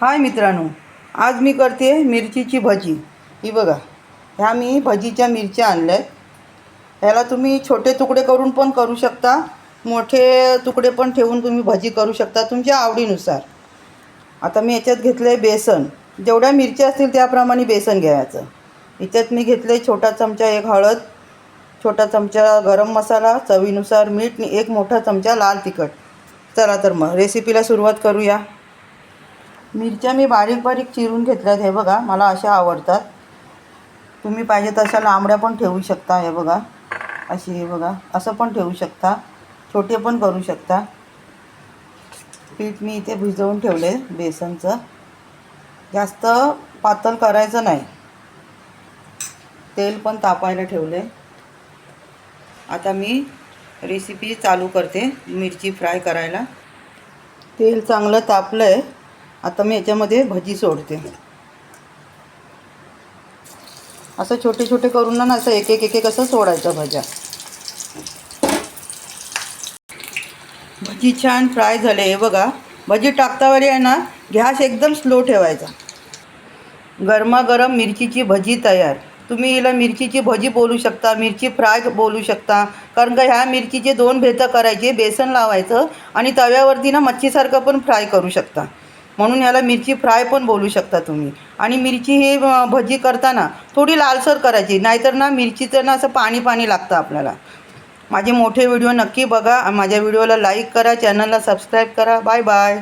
हाय मित्रांनो आज मी करते मिरचीची भजी. ही बघा ह्या मी भजीच्या मिरच्या आणल्या आहेत ह्याला तुम्ही छोटे तुकडे करून पण करू शकता मोठे तुकडे पण ठेवून तुम्ही भजी करू शकता तुमच्या आवडीनुसार. आता मी याच्यात घेतलं आहे बेसन. जेवढ्या मिरच्या असतील त्याप्रमाणे बेसन घ्यायचं. याच्यात मी घेतलं आहे छोटा चमचा एक हळद छोटा चमचा गरम मसाला चवीनुसार मीठ आणि एक मोठा चमचा लाल तिखट. चला तर मग रेसिपीला सुरुवात करूया. मिरच्या मी बारीक बारीक चिरून घेतल्यात हे बघा मला अशा आवडतात. तुम्ही पाहिजे तशा लांबड्या पण ठेवू शकता हे बघा. अशी हे बघा असं पण ठेवू शकता. छोटे पण करू शकता. पीठ मी इथे भिजवून ठेवले बेसनचं. जास्त पातळ करायचं नाही. तेल पण तापायला ठेवले. आता मी रेसिपी चालू करते मिरची फ्राय करायला. तेल चांगलं तापलं आहे आता मी याच्यामध्ये भजी सोडते. असं छोटे छोटे करून ना असं एक एक एक एक असं सोडायचं भज्या. भजी छान फ्राय झाले हे बघा. भजी टाकतावेळी आहे ना गॅस एकदम स्लो ठेवायचा. गरमागरम मिरचीची भजी तयार. तुम्ही हिला मिरचीची भजी बोलू शकता मिरची फ्राय बोलू शकता. कारण का ह्या मिरचीचे दोन भेतं करायचे बेसन लावायचं आणि तव्यावरती ना मच्छीसारखं पण फ्राय करू शकता. म्हणून याला मिरची फ्राय पण बोलू शकता तुम्ही. आणि मिरची हे भजी करताना थोडी लालसर करायची नाहीतर ना मिरचीचं ना असं पाणी पाणी लागतं आपल्याला. माझे मोठे व्हिडिओ नक्की बघा माझ्या व्हिडिओला लाईक करा चॅनलला सबस्क्राईब करा. Bye bye.